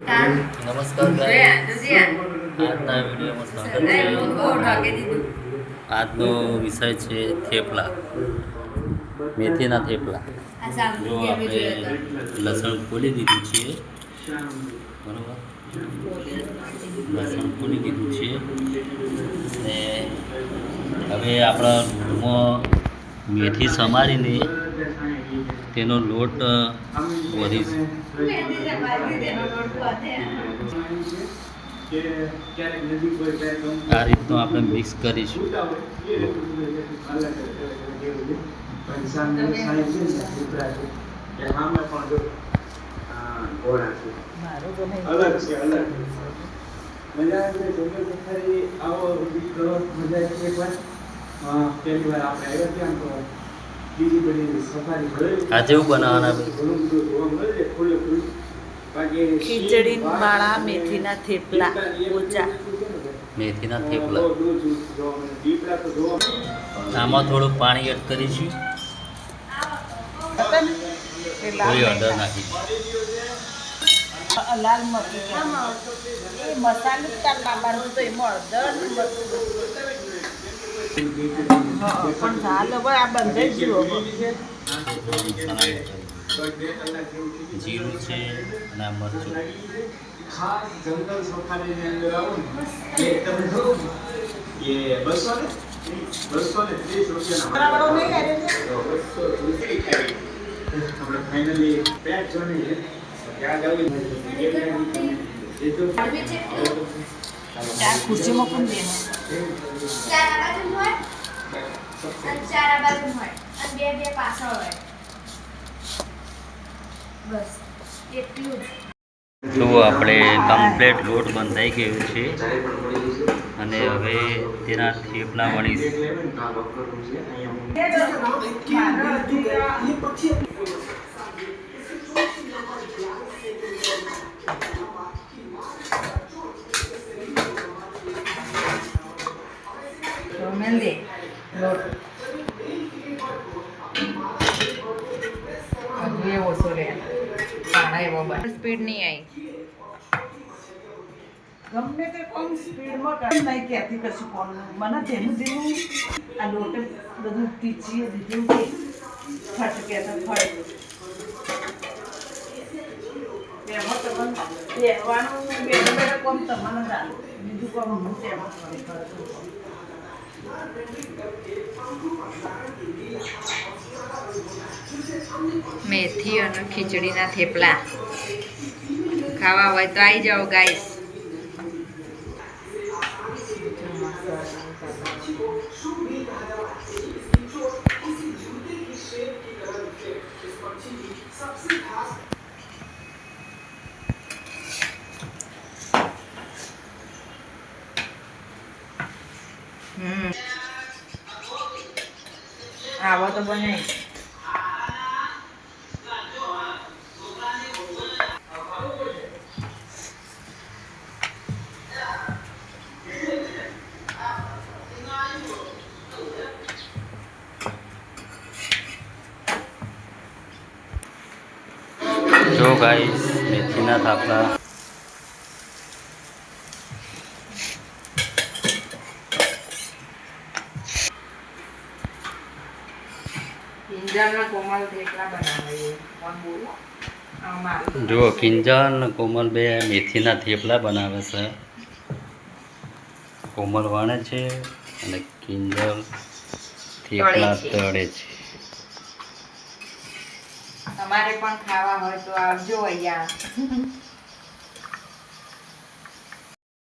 નમસ્કાર. આજના વિડીયોમાં સ્વાગત છે. આજનો વિષય છે થેપલા. મેથીના થેપલા. જો આપણે લસણ ખોલી દીધું છે. બરોબર? લસણ ખોલી દીધું છે. ને હવે આપણા મેથી સમારીને તેનો લોટ વધી આ રીતનો આપણે મિક્સ કરીશું. અલગ છે અલગ મજા આવે છે આવો મજા છે પણ પહેલી વાર આપણે આવ્યા ત્યાં આ જેવું બનાવવાના ખીચડી માળા મેથીના થેપલા પોચા. મેથીના થેપલા. આમાં થોડું પાણી એડ કરીશું થોડી હળદર નાખી. લાલ મરચું મસાલો ચાલ લાવવાનું તો એમાં હળદર મરચું. જીરું છે અને મરચું. ખાસ જંગલ સફારીની અંદર આવું ને એ તમે જો એ બસો ને બસો ને ત્રીસ રૂપિયાના ફાઇનલી પેક જોની ત્યાં જવું એ તો ચાર ખુરશીમાં કોણ દે ચાર બાજુ હોય અને ચાર બાજુ હોય અને બે બે પાછળ હોય બસ એટલું જ તો આપણે કમ્પ્લેટ લોટ બંધાઈ ગયો છે અને હવે તેના થેપલા વણીશું પાણા મોબાઈલ સ્પીડ નહીં આવી ગમે તે કોમ સ્પીડમાં કરે નહીં ક્યાંથી કશું કોણ મને ધીમું ધીમું આ લોટ બધું ટીચીએ દીધું કે ફટ કે તો પહેરવાનું બેઠા બેઠા કોમ તમને ચાલે બીજું કોમ હું તેમાં મેથી અને ખીચડીના થેપલા. ખાવા હોય તો આવી જાઓ ગાઈસ આવો તો બને. જો ગાઈસ મેથીના થાપલા. ઇન્જનના કોમલ થેપલા બનાવીએ કોણ બોલો? આ જો કિંજલ અને કોમલ બે મેથીના થેપલા બનાવે છે. કોમલ વણે છે અને કિંજલ થેપલા. તળે છે. તમારે પણ ખાવા હોય તો આવજો અહીંયા.